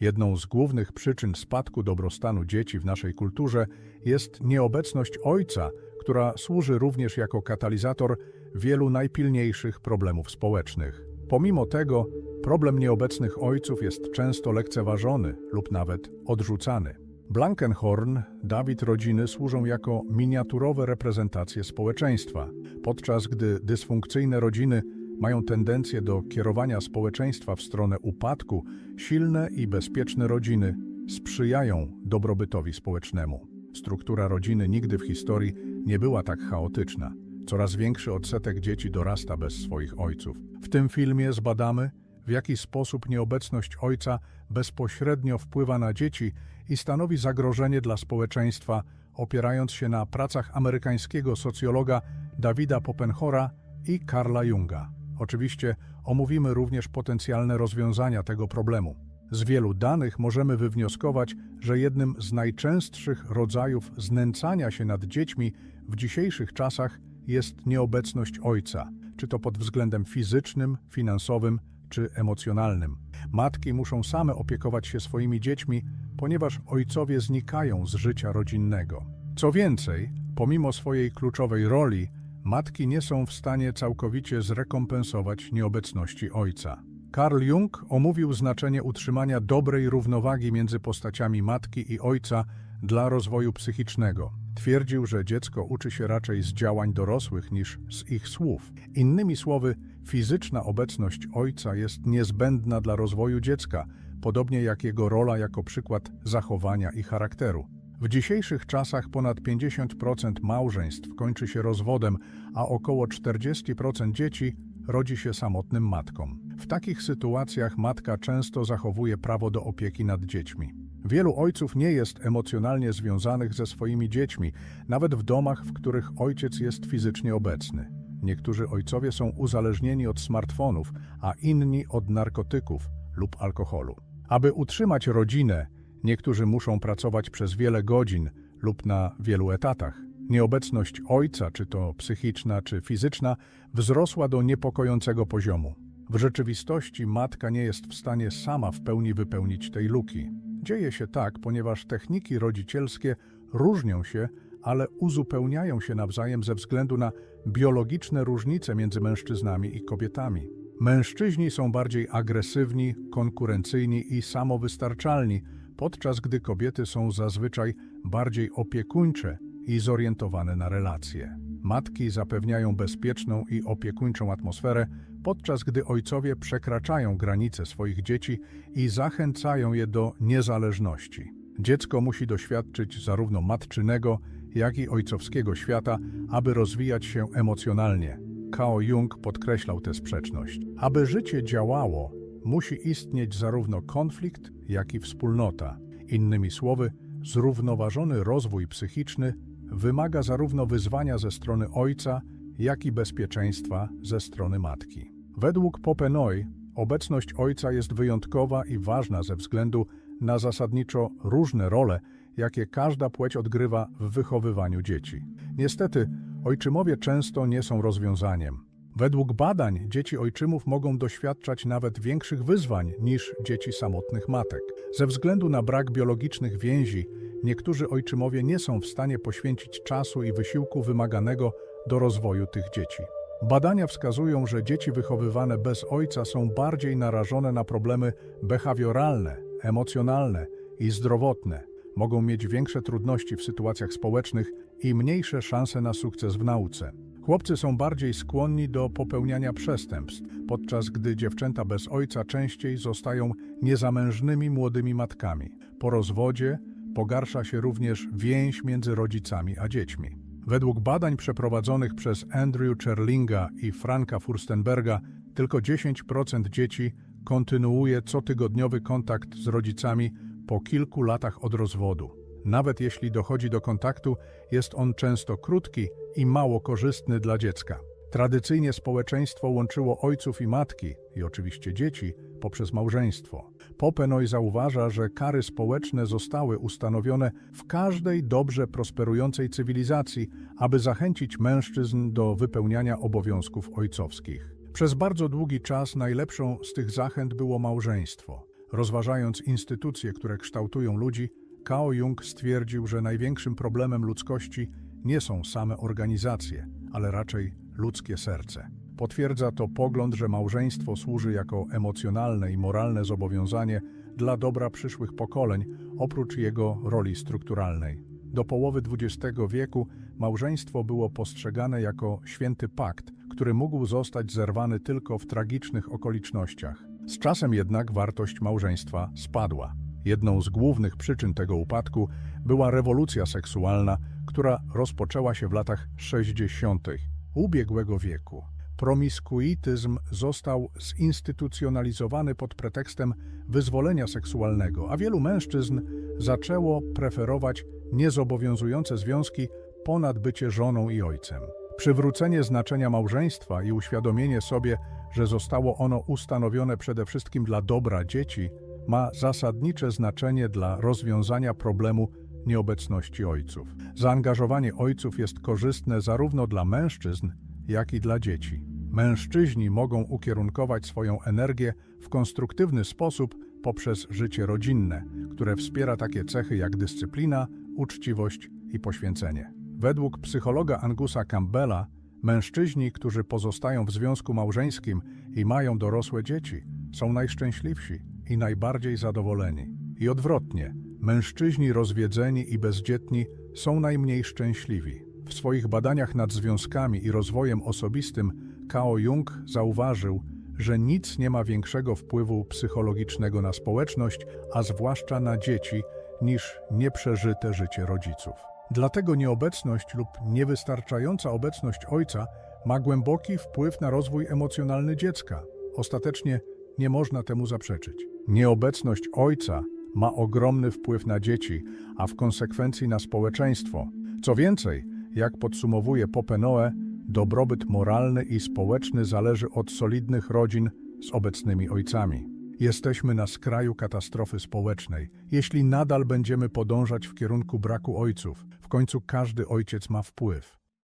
Jedną z głównych przyczyn spadku dobrostanu dzieci w naszej kulturze jest nieobecność ojca, która służy również jako katalizator wielu najpilniejszych problemów społecznych. Pomimo tego, problem nieobecnych ojców jest często lekceważony lub nawet odrzucany. Blankenhorn, Dawid rodziny służą jako miniaturowe reprezentacje społeczeństwa, podczas gdy dysfunkcyjne rodziny mają tendencję do kierowania społeczeństwa w stronę upadku, silne i bezpieczne rodziny sprzyjają dobrobytowi społecznemu. Struktura rodziny nigdy w historii nie była tak chaotyczna. Coraz większy odsetek dzieci dorasta bez swoich ojców. W tym filmie zbadamy, w jaki sposób nieobecność ojca bezpośrednio wpływa na dzieci i stanowi zagrożenie dla społeczeństwa, opierając się na pracach amerykańskiego socjologa Dawida Poppenhora i Karla Junga. Oczywiście omówimy również potencjalne rozwiązania tego problemu. Z wielu danych możemy wywnioskować, że jednym z najczęstszych rodzajów znęcania się nad dziećmi w dzisiejszych czasach jest nieobecność ojca, czy to pod względem fizycznym, finansowym czy emocjonalnym. Matki muszą same opiekować się swoimi dziećmi, ponieważ ojcowie znikają z życia rodzinnego. Co więcej, pomimo swojej kluczowej roli, matki nie są w stanie całkowicie zrekompensować nieobecności ojca. Carl Jung omówił znaczenie utrzymania dobrej równowagi między postaciami matki i ojca dla rozwoju psychicznego. Twierdził, że dziecko uczy się raczej z działań dorosłych niż z ich słów. Innymi słowy, fizyczna obecność ojca jest niezbędna dla rozwoju dziecka, podobnie jak jego rola jako przykład zachowania i charakteru. W dzisiejszych czasach ponad 50% małżeństw kończy się rozwodem, a około 40% dzieci rodzi się samotnym matkom. W takich sytuacjach matka często zachowuje prawo do opieki nad dziećmi. Wielu ojców nie jest emocjonalnie związanych ze swoimi dziećmi, nawet w domach, w których ojciec jest fizycznie obecny. Niektórzy ojcowie są uzależnieni od smartfonów, a inni od narkotyków lub alkoholu. Aby utrzymać rodzinę, niektórzy muszą pracować przez wiele godzin lub na wielu etatach. Nieobecność ojca, czy to psychiczna, czy fizyczna, wzrosła do niepokojącego poziomu. W rzeczywistości matka nie jest w stanie sama w pełni wypełnić tej luki. Dzieje się tak, ponieważ techniki rodzicielskie różnią się, ale uzupełniają się nawzajem ze względu na biologiczne różnice między mężczyznami i kobietami. Mężczyźni są bardziej agresywni, konkurencyjni i samowystarczalni, podczas gdy kobiety są zazwyczaj bardziej opiekuńcze i zorientowane na relacje. Matki zapewniają bezpieczną i opiekuńczą atmosferę, podczas gdy ojcowie przekraczają granice swoich dzieci i zachęcają je do niezależności. Dziecko musi doświadczyć zarówno matczynego, jak i ojcowskiego świata, aby rozwijać się emocjonalnie. Kao Jung podkreślał tę sprzeczność. Aby życie działało, musi istnieć zarówno konflikt, jak i wspólnota. Innymi słowy, zrównoważony rozwój psychiczny wymaga zarówno wyzwania ze strony ojca, jak i bezpieczeństwa ze strony matki. Według Popenoy obecność ojca jest wyjątkowa i ważna ze względu na zasadniczo różne role, jakie każda płeć odgrywa w wychowywaniu dzieci. Niestety, ojczymowie często nie są rozwiązaniem. Według badań dzieci ojczymów mogą doświadczać nawet większych wyzwań niż dzieci samotnych matek. Ze względu na brak biologicznych więzi, niektórzy ojczymowie nie są w stanie poświęcić czasu i wysiłku wymaganego do rozwoju tych dzieci. Badania wskazują, że dzieci wychowywane bez ojca są bardziej narażone na problemy behawioralne, emocjonalne i zdrowotne. Mogą mieć większe trudności w sytuacjach społecznych i mniejsze szanse na sukces w nauce. Chłopcy są bardziej skłonni do popełniania przestępstw, podczas gdy dziewczęta bez ojca częściej zostają niezamężnymi młodymi matkami. Po rozwodzie pogarsza się również więź między rodzicami a dziećmi. Według badań przeprowadzonych przez Andrew Cherlinga i Franka Furstenberga, tylko 10% dzieci kontynuuje cotygodniowy kontakt z rodzicami po kilku latach od rozwodu. Nawet jeśli dochodzi do kontaktu, jest on często krótki i mało korzystny dla dziecka. Tradycyjnie społeczeństwo łączyło ojców i matki, i oczywiście dzieci, poprzez małżeństwo. Popenoy zauważa, że kary społeczne zostały ustanowione w każdej dobrze prosperującej cywilizacji, aby zachęcić mężczyzn do wypełniania obowiązków ojcowskich. Przez bardzo długi czas najlepszą z tych zachęt było małżeństwo. Rozważając instytucje, które kształtują ludzi, Kao Jung stwierdził, że największym problemem ludzkości nie są same organizacje, ale raczej ludzkie serce. Potwierdza to pogląd, że małżeństwo służy jako emocjonalne i moralne zobowiązanie dla dobra przyszłych pokoleń, oprócz jego roli strukturalnej. Do połowy XX wieku małżeństwo było postrzegane jako święty pakt, który mógł zostać zerwany tylko w tragicznych okolicznościach. Z czasem jednak wartość małżeństwa spadła. Jedną z głównych przyczyn tego upadku była rewolucja seksualna, która rozpoczęła się w latach 60. ubiegłego wieku. Promiskuityzm został zinstytucjonalizowany pod pretekstem wyzwolenia seksualnego, a wielu mężczyzn zaczęło preferować niezobowiązujące związki ponad bycie żoną i ojcem. Przywrócenie znaczenia małżeństwa i uświadomienie sobie, że zostało ono ustanowione przede wszystkim dla dobra dzieci, ma zasadnicze znaczenie dla rozwiązania problemu nieobecności ojców. Zaangażowanie ojców jest korzystne zarówno dla mężczyzn, jak i dla dzieci. Mężczyźni mogą ukierunkować swoją energię w konstruktywny sposób poprzez życie rodzinne, które wspiera takie cechy jak dyscyplina, uczciwość i poświęcenie. Według psychologa Angusa Campbella, mężczyźni, którzy pozostają w związku małżeńskim i mają dorosłe dzieci, są najszczęśliwsi i najbardziej zadowoleni. I odwrotnie, mężczyźni rozwiedzeni i bezdzietni są najmniej szczęśliwi. W swoich badaniach nad związkami i rozwojem osobistym Kao Jung zauważył, że nic nie ma większego wpływu psychologicznego na społeczność, a zwłaszcza na dzieci, niż nieprzeżyte życie rodziców. Dlatego nieobecność lub niewystarczająca obecność ojca ma głęboki wpływ na rozwój emocjonalny dziecka. Ostatecznie nie można temu zaprzeczyć. Nieobecność ojca ma ogromny wpływ na dzieci, a w konsekwencji na społeczeństwo. Co więcej, jak podsumowuje Popenoe, dobrobyt moralny i społeczny zależy od solidnych rodzin z obecnymi ojcami. Jesteśmy na skraju katastrofy społecznej. Jeśli nadal będziemy podążać w kierunku braku ojców, w końcu każdy ojciec ma wpływ.